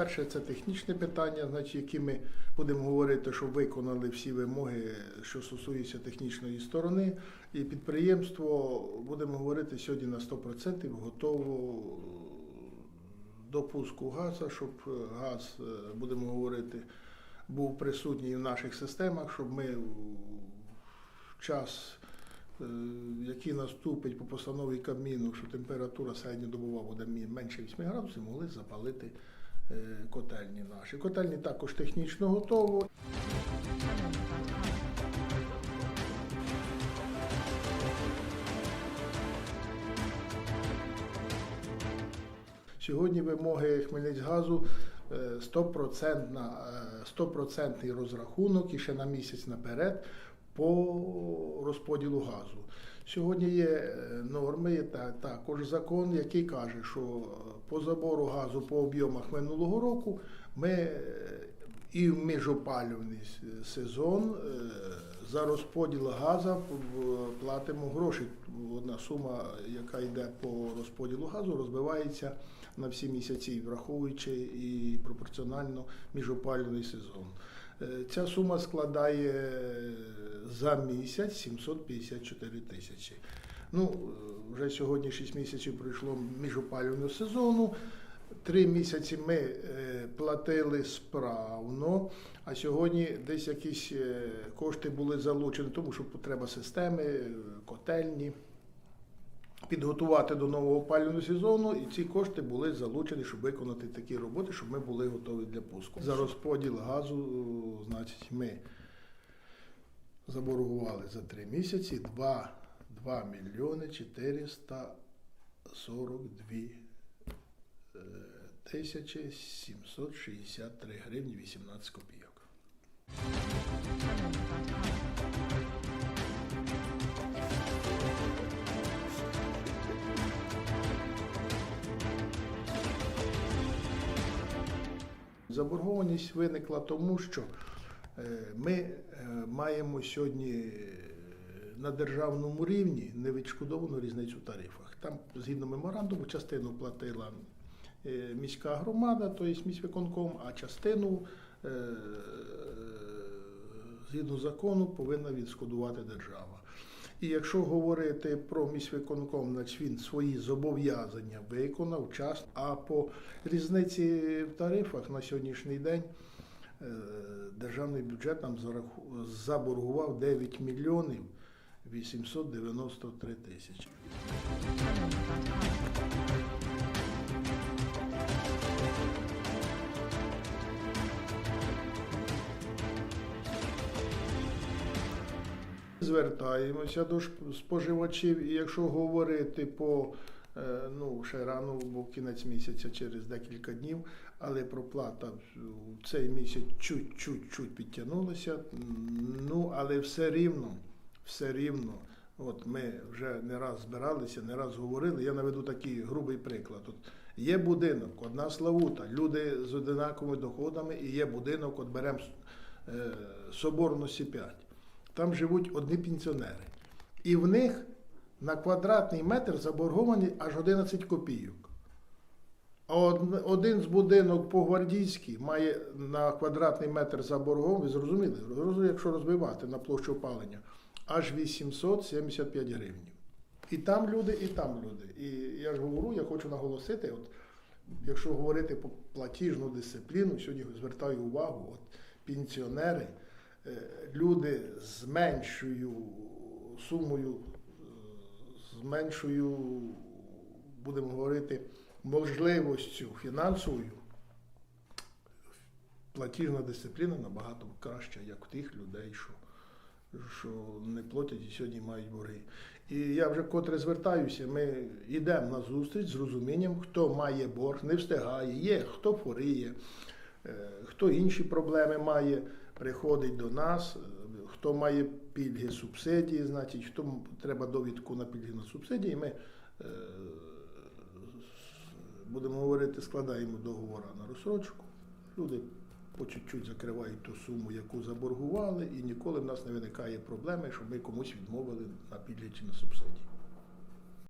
перше, це технічне питання, значить, які ми будемо говорити, щоб виконали всі вимоги, що стосуються технічної сторони. І підприємство, будемо говорити, сьогодні на 100% готово до пуску газу, щоб газ, е, будемо говорити, був присутній в наших системах, щоб ми в час, е, який наступить по постанові Кабміну, що температура середньодобова буде менше 8 градусів, могли запалити котельні наші. Котельні також технічно готово. Сьогодні вимоги Хмельницькгазу е, 100%, е, 100% розрахунок і ще на місяць наперед по розподілу газу. Сьогодні є е, норми, та- також закон, який каже, що е, по забору газу по об'ємах минулого року ми е, і в міжопалювальний сезон за розподіл газу платимо гроші. Одна сума, яка йде по розподілу газу, розбивається на всі місяці, враховуючи і пропорціонально міжопалювальний сезон. Е, Ця сума складає е, за місяць 754 тисячі. Ну, е, вже сьогодні 6 місяців пройшло міжопалювального сезону. Три місяці ми платили справно, а сьогодні десь якісь кошти були залучені, тому що потреба системи, котельні. Підготувати до нового опалювального сезону, і ці кошти були залучені, щоб виконати такі роботи, щоб ми були готові для пуску. За розподіл газу, е, значить, ми заборгували за три місяці 2, 2 мільйони 442 е, тисячі 763 гривні 18 копійок. Заборгованість виникла тому, що е, ми е, маємо сьогодні е, на державному рівні невідшкодовану різницю в тарифах. Там, згідно меморандуму, частину платила міська громада, тобто міськвиконком, а частину згідно закону повинна відшкодувати держава. І якщо говорити про міськвиконком, значить він свої зобов'язання виконав час, а по різниці в тарифах на сьогоднішній день е, державний бюджет нам заборгував 9 мільйонів 893 тисячі. Звертаємося до споживачів, і якщо говорити по е, ну ще рано, бо кінець місяця через декілька днів, але проплата в цей місяць чуть-чуть підтягнулася. Ну але все рівно, все рівно. От ми вже не раз збиралися, не раз говорили. Я наведу такий грубий приклад. От є будинок, одна славута, люди з одинаковими доходами, і є будинок, от беремо е, Соборності 5. Там живуть одні пенсіонери. І в них на квадратний метр заборговані аж 11 копійок. А один з будинок по гвардійській має на квадратний метр заборгований, ви зрозуміли, якщо розбивати на площу опалення, аж 875 гривень. І там люди, і там люди. І я ж говорю, я хочу наголосити, от, якщо говорити про платіжну дисципліну, сьогодні звертаю увагу, от, пенсіонери, люди з меншою сумою, е, з меншою, будемо говорити, можливостю фінансовою, платіжна дисципліна набагато краща, як у тих людей, що, що не платять і сьогодні мають борги. І я вже котре звертаюся, ми йдемо на зустріч з розумінням, хто має борг, не встигає, є, хто хворіє, е, хто інші проблеми має, приходить до нас, е, хто має пільги, субсидії, значить, хто треба довідку на пільги на субсидії, ми е, будемо говорити, складаємо договори на розсрочку. Люди по чуть-чуть закривають ту суму, яку заборгували, і ніколи в нас не виникає проблеми, щоб ми комусь відмовили на пільги чи на субсидії.